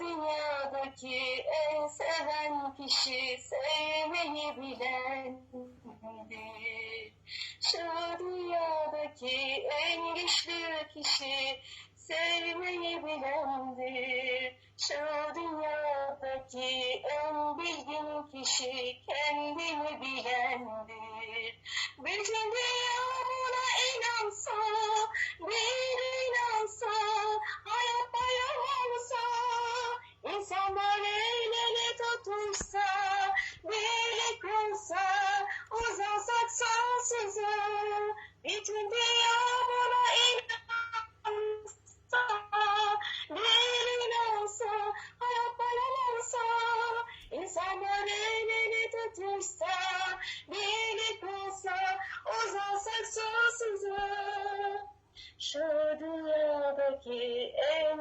Dünyadaki en seven kişi sevmeyi bilendir. Şu dünyadaki en güçlü kişi sevmeyi bilendir. Şu dünyadaki en bilgin kişi kendini bilendir. Bütün dünya ele tutuşsa, birlik olsa, uzansak sonsuza. Şu dünyadaki en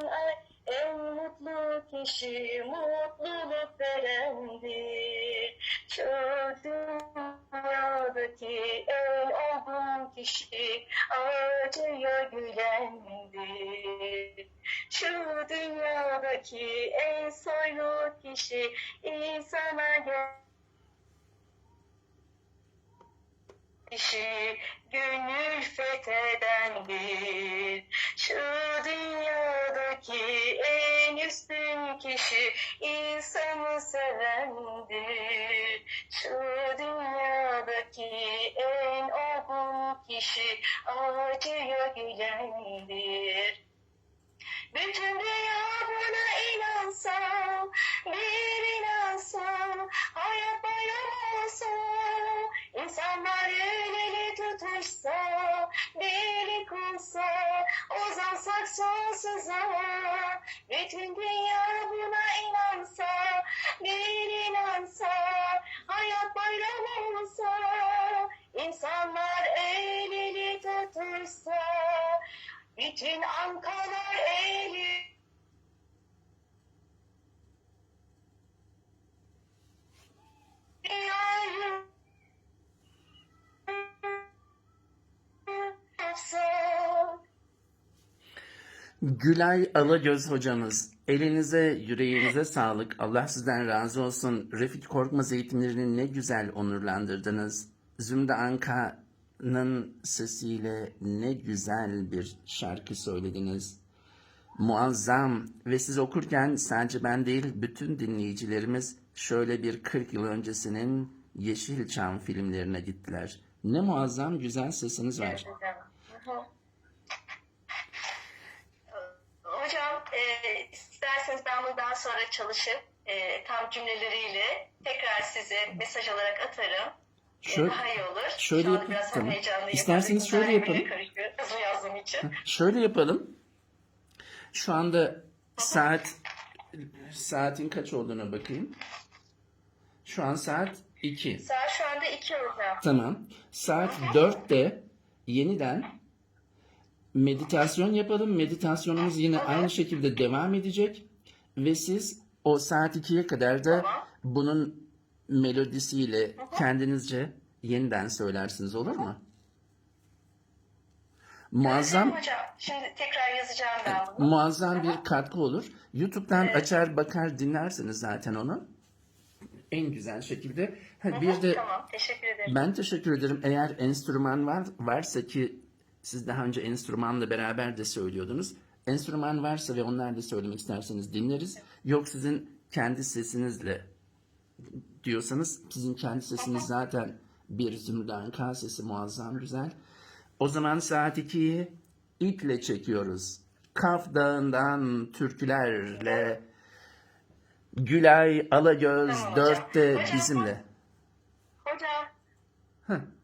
en mutlu kişi mutluluk verendir. Şu dünyadaki en olgun kişi acıya gülendir. Şu dünyadaki en soylu kişi insana gel kişi gönül fethedendir. Şu dünyadaki en üstün kişi insanı sevendir. Şu dünyadaki en olgun kişi acıya gülendir. Bütün dünya buna inansa, olsa, uzansak sonsuza. Bütün dünya buna inansa, bir inansa, hayat bayram olsa, insanlar el ele tutuşsa, bütün ankalar eli Gülay Alagöz hocamız, elinize, yüreğinize sağlık. Allah sizden razı olsun. Refik Korkmaz eğitimlerini ne güzel onurlandırdınız. Zümrüt Anka'nın sesiyle ne güzel bir şarkı söylediniz. Muazzam ve siz okurken sadece ben değil bütün dinleyicilerimiz şöyle bir 40 yıl öncesinin Yeşilçam filmlerine gittiler. Ne muazzam güzel sesiniz var. Hocam e, isterseniz ben bundan sonra çalışıp e, tam cümleleriyle tekrar size mesaj olarak atarım. E, Şöyle- daha iyi olur. şöyle yapın, biraz tamam. İsterseniz şöyle yapalım. Hızlı yazdığım için. Şöyle yapalım. Şu anda saat saatin kaç olduğuna bakayım. Şu an saat 2. Saat şu anda 2 hocam. Tamam. Saat 4'te yeniden meditasyon yapalım. Meditasyonumuz yine aynı şekilde devam edecek. Ve siz o saat 2'ye kadar da bunun melodisiyle kendinizce yeniden söylersiniz olur mu? Muazzam hocam. Şimdi tekrar yazacağım ben bunu. muazzam bir katkı olur. YouTube'dan açar bakar dinlersiniz zaten onu. En güzel şekilde. Ha, bir de Tamam teşekkür ederim. ben teşekkür ederim. Eğer enstrüman var varsa ki siz daha önce enstrümanla beraber de söylüyordunuz. Enstrüman varsa ve onlar da söylemek isterseniz dinleriz. Yok sizin kendi sesinizle diyorsanız sizin kendi sesiniz zaten bir Zümrüt Anka sesi muazzam güzel. O zaman saat 2'yi iple çekiyoruz. Kaf Dağı'ndan türkülerle Gülay Alagöz Tamam dörtte bizimle. Hocam Heh,